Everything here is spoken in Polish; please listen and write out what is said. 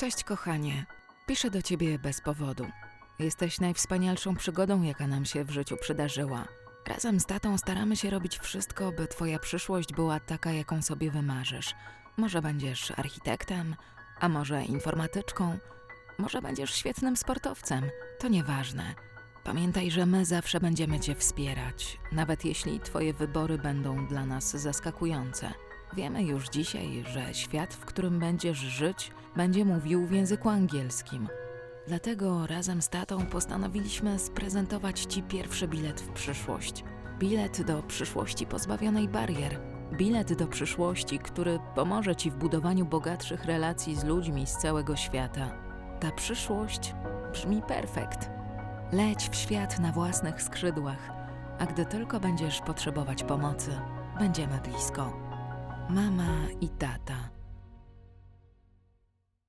Cześć, kochanie. Piszę do ciebie bez powodu. Jesteś najwspanialszą przygodą, jaka nam się w życiu przydarzyła. Razem z tatą staramy się robić wszystko, by twoja przyszłość była taka, jaką sobie wymarzysz. Może będziesz architektem, a może informatyczką, może będziesz świetnym sportowcem. To nieważne. Pamiętaj, że my zawsze będziemy cię wspierać, nawet jeśli twoje wybory będą dla nas zaskakujące. Wiemy już dzisiaj, że świat, w którym będziesz żyć, będzie mówił w języku angielskim. Dlatego razem z tatą postanowiliśmy sprezentować ci pierwszy bilet w przyszłość. Bilet do przyszłości pozbawionej barier. Bilet do przyszłości, który pomoże ci w budowaniu bogatszych relacji z ludźmi z całego świata. Ta przyszłość brzmi perfekt. Leć w świat na własnych skrzydłach, a gdy tylko będziesz potrzebować pomocy, będziemy blisko. Mama i tata.